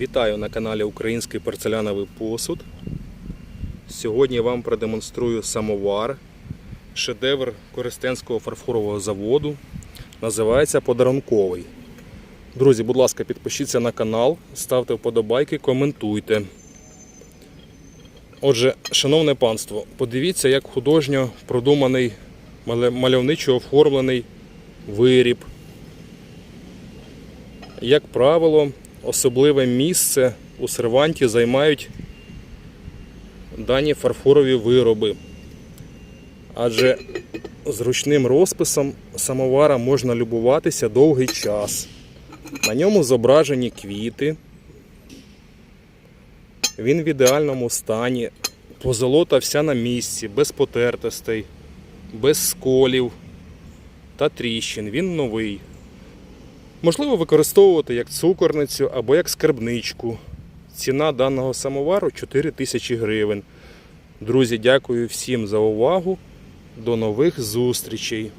Вітаю на каналі Український порцеляновий посуд. Сьогодні я вам продемонструю самовар, шедевр Користенського фарфорового заводу. Називається Подарунковий. Друзі, будь ласка, підпишіться на канал, ставте вподобайки, коментуйте. Отже, шановне панство, подивіться, як художньо продуманий мальовничо оформлений виріб. Як правило, особливе місце у серванті займають дані фарфорові вироби. Адже зручним розписом самовара можна любуватися довгий час. На ньому зображені квіти. Він в ідеальному стані. Позолота вся на місці, без потертостей, без сколів та тріщин. Він новий. Можливо використовувати як цукорницю або як скарбничку. Ціна даного самовару 4 тисячі гривень. Друзі, дякую всім за увагу. До нових зустрічей!